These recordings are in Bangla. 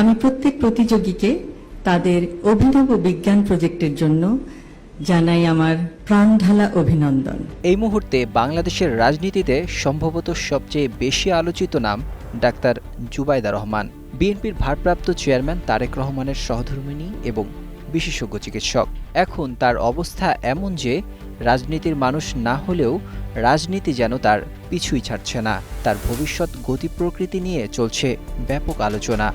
আমি প্রত্যেক প্রতিযোগীকে তাদের অভিনব বিজ্ঞান প্রজেক্টের জন্য জানাই আমার প্রাণঢালা অভিনন্দন। এই মুহূর্তে বাংলাদেশের রাজনীতিতে সম্ভবত সবচেয়ে বেশি আলোচিত নাম ডাক্তার জুবাইদা রহমান। বিএনপির ভারপ্রাপ্ত চেয়ারম্যান তারেক রহমানের সহধর্মিণী এবং বিশেষজ্ঞ চিকিৎসক। এখন তার অবস্থা এমন যে রাজনীতির মানুষ না হলেও রাজনীতি যেন তার পিছুই ছাড়ছে না। তার ভবিষ্যৎ গতি প্রকৃতি নিয়ে চলছে ব্যাপক আলোচনা।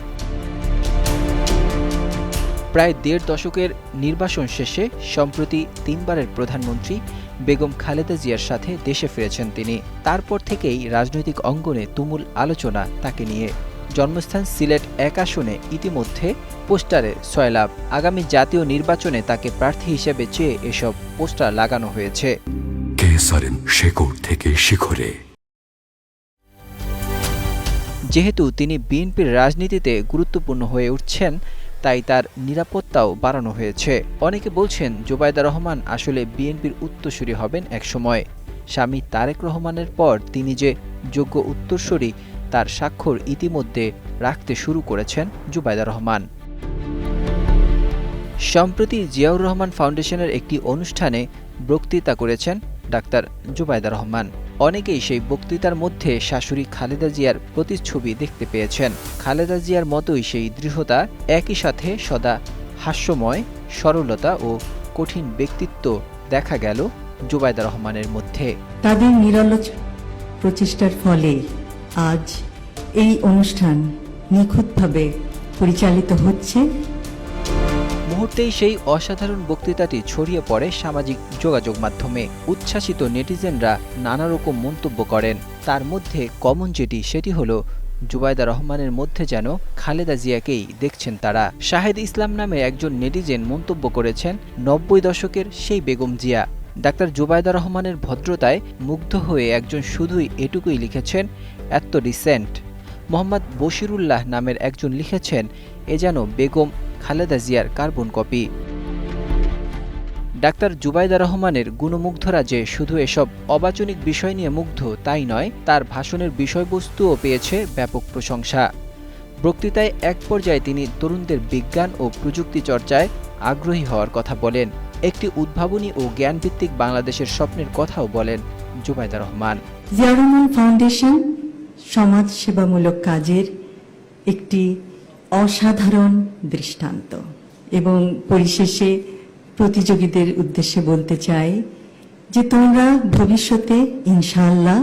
প্রায় দেড় দশকের নির্বাসন শেষে সম্প্রতি তিনবারের প্রধানমন্ত্রী বেগম খালেদা জিয়ার সাথে দেশে ফিরেছেন তিনি। তারপর থেকেই রাজনৈতিক অঙ্গনে তুমুল আলোচনা তাকে নিয়ে। জন্মস্থান সিলেট এক আসনে ইতিমধ্যে পোস্টারে সয়লাভ আগামী জাতীয় নির্বাচনে তাকে প্রার্থী হিসেবে চেয়ে এসব পোস্টার লাগানো হয়েছে। শেকড় থেকে শিখরে। যেহেতু তিনি বিএনপির রাজনীতিতে গুরুত্বপূর্ণ হয়ে উঠছেন তাই তার নিরাপত্তাও বাড়ানো হয়েছে। অনেকে বলছেন জোবায়দা রহমান আসলে বিএনপির উত্তরসূরি হবেন একসময়। স্বামী তারেক রহমানের পর তিনি যে যোগ্য উত্তরসূরি, তার স্বাক্ষর ইতিমধ্যে রাখতে শুরু করেছেন জুবাইদা রহমান। সম্প্রতি জিয়াউর রহমান ফাউন্ডেশনের একটি অনুষ্ঠানে বক্তৃতা করেছেন ডাক্তার জুবাইদা রহমান। অনেকেই সেই বক্তৃতার মধ্যে শাশুড়ি খালেদা জিয়ার প্রতিচ্ছবি দেখতে পেয়েছেন। খালেদা জিয়ার মতোই সেই দৃঢ়তা, একই সাথে সদা হাস্যময়, সরলতা ও কঠিন ব্যক্তিত্ব দেখা গেল জুবাইদা রহমানের মধ্যে। তাদের নিরলস প্রচেষ্টার ফলে আজ এই অনুষ্ঠান নিখুঁতভাবে পরিচালিত হচ্ছে। মুহূর্তেই সেই অসাধারণ বক্তৃতাটি ছড়িয়ে পড়ে সামাজিক যোগাযোগ মাধ্যমে। উচ্ছ্বাসিত নেটিজেনরা নানা রকম মন্তব্য করেন। তার মধ্যে কমন যেটি, সেটি হলো জুবাইদা রহমানের মধ্যে যেন খালেদা জিয়াকেই দেখছেন তারা। শাহেদ ইসলাম নামে একজন নেটিজেন মন্তব্য করেছেন, নব্বই দশকের সেই বেগম জিয়া। ডাক্তার জুবাইদা রহমানের ভদ্রতায় মুগ্ধ হয়ে একজন শুধুই এটুকুই লিখেছেন এত রিসেন্ট মোহাম্মদ বশিরুল্লাহ নামের একজন লিখেছেন, এ যেন বেগম খালেদা জিয়ার কার্বন কপি। ডাক্তার জুবাইদা রহমানের গুণমুগ্ধরা যে শুধু এসব অবাচনিক বিষয় নিয়ে মুগ্ধ তাই নয়, তার ভাষণের বিষয়বস্তুও পেয়েছে ব্যাপক প্রশংসা। বক্তৃতায় এক পর্যায়ে তিনি তরুণদের বিজ্ঞান ও প্রযুক্তি চর্চায় আগ্রহী হওয়ার কথা বলেন। একটি উদ্ভাবনী ও জ্ঞানভিত্তিক বাংলাদেশের স্বপ্নের কথাও বলেন জুবাইদা রহমান। জিয়া ফাউন্ডেশন সমাজ সেবামূলক কাজের একটি অসাধারণ দৃষ্টান্ত। এবং পরিশেষে প্রতিযোগীদের উদ্দেশ্যে বলতে চাই যে তোমরা ভবিষ্যতে ইনশাআল্লাহ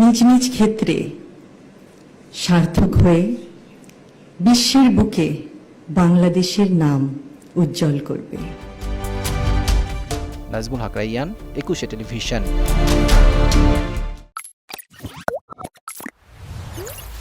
নিজ নিজ ক্ষেত্রে সার্থক হয়ে বিশ্বের বুকে বাংলাদেশের নাম উজ্জ্বল করবে। নাজমুল হক রাইয়ান, একুশে টেলিভিশন।